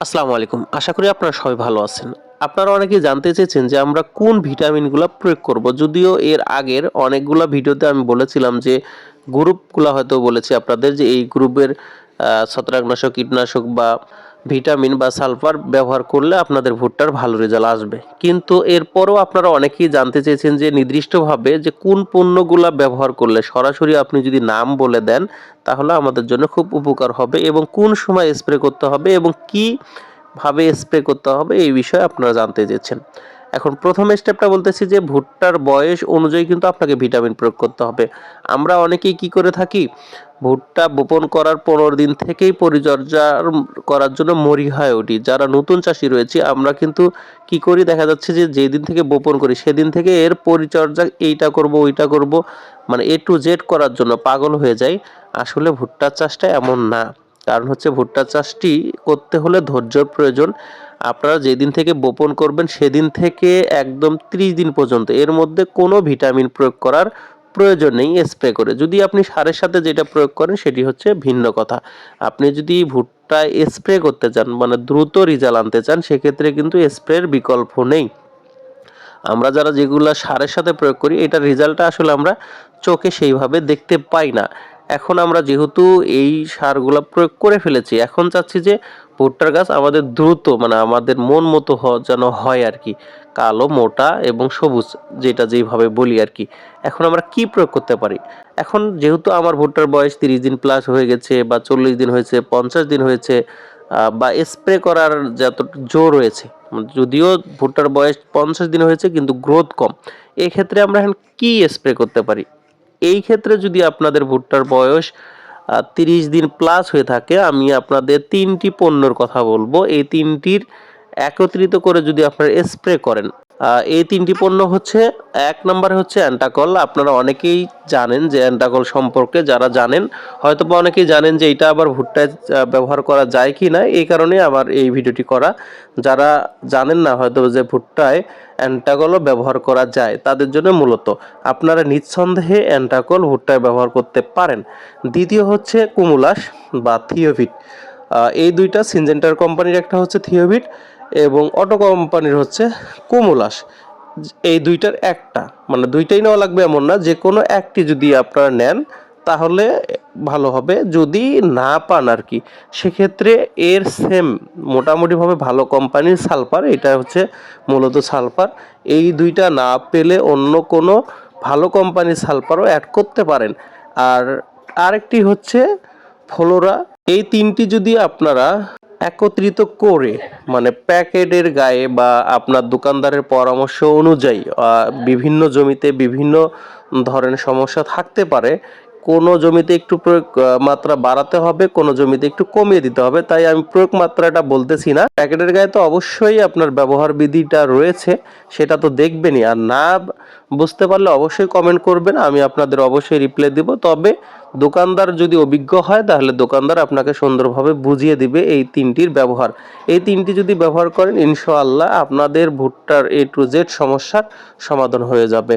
আসসালামু আলাইকুম। আশা করি আপনারা সবাই ভালো আছেন। আপনারা অনেকেই জানতে চেয়েছেন যে আমরা কোন ভিটামিনগুলো প্রয়োগ করব। যদিও এর আগের অনেকগুলো ভিডিওতে আমি বলেছিলাম যে গ্রুপগুলো হয়তো বলেছি আপনাদের যে এই গ্রুপের ছত্রাকনাশক, কীটনাশক বা ভিটামিন বা সালফার ব্যবহার করলে আপনাদের ভুট্টার ভালো রেজাল্ট আসবে। কিন্তু এরপরও আপনারা অনেকেই জানতে চেয়েছেন যে নির্দিষ্টভাবে যে কোন পণ্যগুলা ব্যবহার করলে সরাসরি আপনি যদি নাম বলে দেন, তাহলে আমাদের জন্য খুব উপকার হবে এবং কোন সময় স্প্রে করতে হবে এবং কি ভাবে স্প্রে করতে হবে এই বিষয়ে আপনারা জানতে চেয়েছেন। এখন প্রথম স্টেপটা বলতেছি যে ভুট্টার বয়স অনুযায়ী কিন্তু আপনাকে ভিটামিন প্রয়োগ করতে হবে। আমরা অনেকেই কি করে থাকি? ভুট্টা বপন করার পনেরো দিন থেকেই পরিচর্যা করার জন্য মরি হয়ে উঠি। যারা নতুন চাষি রয়েছে, আমরা কিন্তু কি করি? দেখা যাচ্ছে যে যেদিন থেকে বপন করি, সেদিন থেকে এর পরিচর্যা এইটা করব, ওইটা করব। মানে এ টু জেড করার জন্য পাগল হয়ে যায় আসলে ভুট্টা চাষটা এমন না। কারণ হচ্ছে ভুট্টা চাষটি করতে হলে ধৈর্যর প্রয়োজন। আপনারা যেদিন থেকে বপন করবেন, সেদিন থেকে একদম ত্রিশ দিন পর্যন্ত। এর মধ্যে কোনো ভিটামিন প্রয়োগ করার প্রয়োজন নেই স্প্রে করে। যদি আপনি সারের সাথে যেটা প্রয়োগ করেন, সেটি হচ্ছে ভিন্ন কথা। আপনি যদি ভুট্টা স্প্রে করতে চান মানে দ্রুত রেজাল্ট আনতে চান, সেক্ষেত্রে কিন্তু স্প্রের বিকল্প নেই। আমরা যারা যেগুলো সারের সাথে প্রয়োগ করি, এটার রেজাল্টটা আসলে আমরা চোখে সেইভাবে দেখতে পাই না। এখন আমরা যেহেতু এই সারগুলো প্রয়োগ করে ফেলেছি, এখন চাচ্ছি যে ভুট্টার গাছ আমাদের দ্রুত মানে আমাদের মন মতো যেন হয় আর কি। কালো, মোটা এবং সবুজ, যেটা যেইভাবে বলি আর কি। এখন আমরা কি প্রয়োগ করতে পারি? এখন যেহেতু আমার ভুট্টার বয়স তিরিশ দিন প্লাস হয়ে গেছে বা চল্লিশ দিন হয়েছে, পঞ্চাশ দিন হয়েছে বা স্প্রে করার যত জোর রয়েছে, যদিও ভুট্টার বয়স পঞ্চাশ দিন হয়েছে কিন্তু গ্রোথ কম, এক্ষেত্রে আমরা এখন কি স্প্রে করতে পারি? এই ক্ষেত্রে যদি আপনাদের ভুট্টার বয়স তিরিশ দিন প্লাস হয়ে থাকে, আমি আপনাদের তিনটি পণ্যর কথা বলব। এই তিনটির একত্রিত করে যদি আপনারা স্প্রে করেন এই তিনটি পণ্য হচ্ছে, এক নম্বরে হচ্ছে অ্যান্টাকল। আপনারা অনেকেই জানেন যে অ্যান্টাকল সম্পর্কে, যারা জানেন হয়তো বা অনেকেই জানেন যে এটা আবার ভুট্টায় ব্যবহার করা যায় কি না, এই কারণে আবার এই ভিডিওটি করা। যারা জানেন না হয়তো যে ভুট্টায় অ্যান্টাকলও ব্যবহার করা যায়, তাদের জন্য মূলত আপনারা নিঃসন্দেহে অ্যান্টাকল ভুট্টায় ব্যবহার করতে পারেন। দ্বিতীয় হচ্ছে কুমুলাস বা থিওভিট এই দুইটা সিনজেন্টার কোম্পানির একটা হচ্ছে থিওভিট এবং অটো কোম্পানির হচ্ছে কুমুলাস এই দুইটার একটা। মানে দুইটাই নেওয়া লাগবে এমন না, যে কোনো একটি যদি আপনারা নেন, তাহলে ভালো হবে। যদি না পান আর কি, সেক্ষেত্রে এর সেম মোটামুটিভাবে ভালো কোম্পানির সালফার এটা হচ্ছে মূলত সালফার এই দুইটা না পেলে অন্য কোনো ভালো কোম্পানির সালফারও অ্যাড করতে পারেন। আর আরেকটি হচ্ছে ফ্লোরা এই তিনটি যদি আপনারা একত্রিত করে মানে প্যাকেটের গায়ে বা আপনার দোকানদারের পরামর্শ অনুযায়ী বিভিন্ন জমিতে বিভিন্ন ধরনের সমস্যা থাকতে পারে কোনো জমিতে একটু প্রয়োগ মাত্রা বাড়াতে হবে, কোনো জমিতে একটু কমিয়ে দিতে হবে, তাই আমি প্রয়োগ মাত্রাটা বলতেছি না। প্যাকেটের গায়ে তো অবশ্যই আপনার ব্যবহার বিধিটা রয়েছে, সেটা তো দেখবেনই। আর না বুঝতে পারলে অবশ্যই কমেন্ট করবেন, আমি আপনাদের অবশ্যই রিপ্লাই দিব। তবে দোকানদার যদি অভিজ্ঞ হয়, তাহলে দোকানদার আপনাকে সুন্দরভাবে বুঝিয়ে দিবে এই তিনটির ব্যবহার। এই তিনটি যদি ব্যবহার করেন, ইনশাআল্লাহ আপনাদের ভুট্টার এ টু জেড সমস্যার সমাধান হয়ে যাবে।